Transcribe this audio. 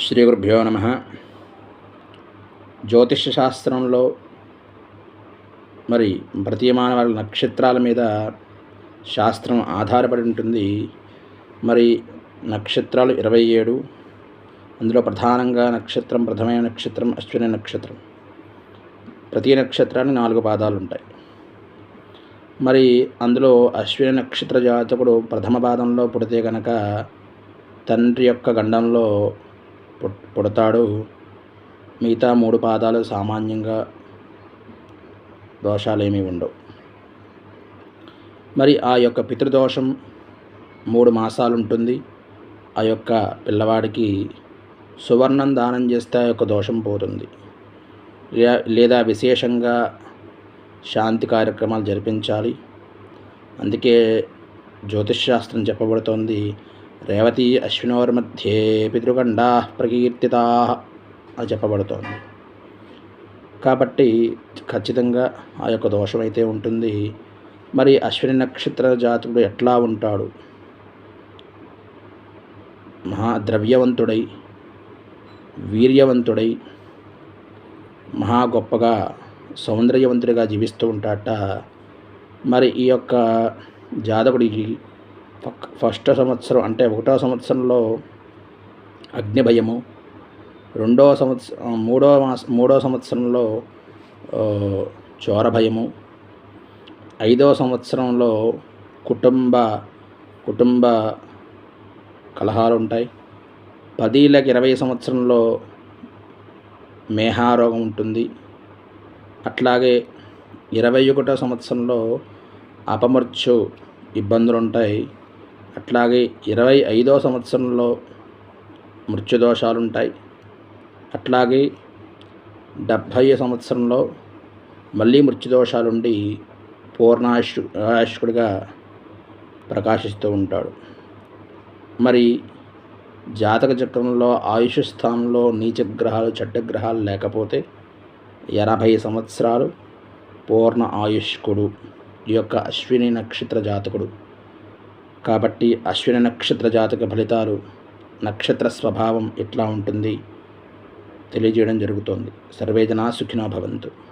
శ్రీ గురుభ్యో నమ. జ్యోతిష్య శాస్త్రంలో మరి ప్రతీయమాన వాళ్ళ నక్షత్రాల మీద శాస్త్రం ఆధారపడి ఉంటుంది. మరి నక్షత్రాలు ఇరవై ఏడు అందులో ప్రధానంగా నక్షత్రం ప్రథమైన నక్షత్రం అశ్విని నక్షత్రం. ప్రతి నక్షత్రానికి నాలుగు పాదాలు ఉంటాయి. మరి అందులో అశ్విని నక్షత్ర జాతకుడు ప్రథమ పాదంలో పుడితే కనుక తండ్రి యొక్క గండంలో పుడతాడు. మిగతా మూడు పాదాలు సామాన్యంగా దోషాలేమీ ఉండవు. మరి ఆ యొక్క పితృదోషం మూడు మాసాలు ఉంటుంది ఆ యొక్క పిల్లవాడికి సువర్ణం దానం చేస్తే ఆ యొక్క దోషం పోతుంది. లేదా విశేషంగా శాంతి కార్యక్రమాలు జరిపించాలి. అందుకే జ్యోతిష్ శాస్త్రం చెప్పబడుతోంది రేవతి అశ్వినోర్మధ్యే పితృగండా ప్రకీర్తితా అని చెప్పబడుతోంది. కాబట్టి ఖచ్చితంగా ఆ యొక్క దోషమైతే ఉంటుంది. మరి అశ్విని నక్షత్ర జాతకుడు ఎట్లా ఉంటాడు? మహా ద్రవ్యవంతుడై వీర్యవంతుడై మహా గొప్పగా సౌందర్యవంతుడిగా జీవిస్తూ ఉంటాట మరి ఈ యొక్క జాతకుడికి ఫస్ట్ సంవత్సరం అంటే ఒకటో సంవత్సరంలో అగ్ని భయము రెండో సంవత్సరం మూడో మాస మూడో సంవత్సరంలో చోర భయము ఐదో సంవత్సరంలో కుటుంబ కుటుంబ కలహాలు ఉంటాయి పదిలకు ఇరవై సంవత్సరంలో మేహారోగం ఉంటుంది. అట్లాగే ఇరవై ఒకటో సంవత్సరంలో అపమర్చు ఇబ్బందులు ఉంటాయి అట్లాగే ఇరవై ఐదో సంవత్సరంలో మృత్యుదోషాలుంటాయి. అట్లాగే డెబ్భై సంవత్సరంలో మళ్ళీ మృత్యుదోషాలుండి పూర్ణాయుష్ ఆయుష్కుడిగా ప్రకాశిస్తూ ఉంటాడు. మరి జాతక చక్రంలో ఆయుష్ స్థానంలో నీచ గ్రహాలు చెడ్డ గ్రహాలు లేకపోతే ఎనభై సంవత్సరాలు పూర్ణ ఆయుష్కుడు ఈ యొక్క అశ్విని నక్షత్ర జాతకుడు కాబట్టి అశ్విని నక్షత్ర జాతక ఫలితాలు నక్షత్ర స్వభావం ఎట్లా ఉంటుంది తెలియజేయడం జరుగుతోంది. సర్వేజనా సుఖినో భవంతు.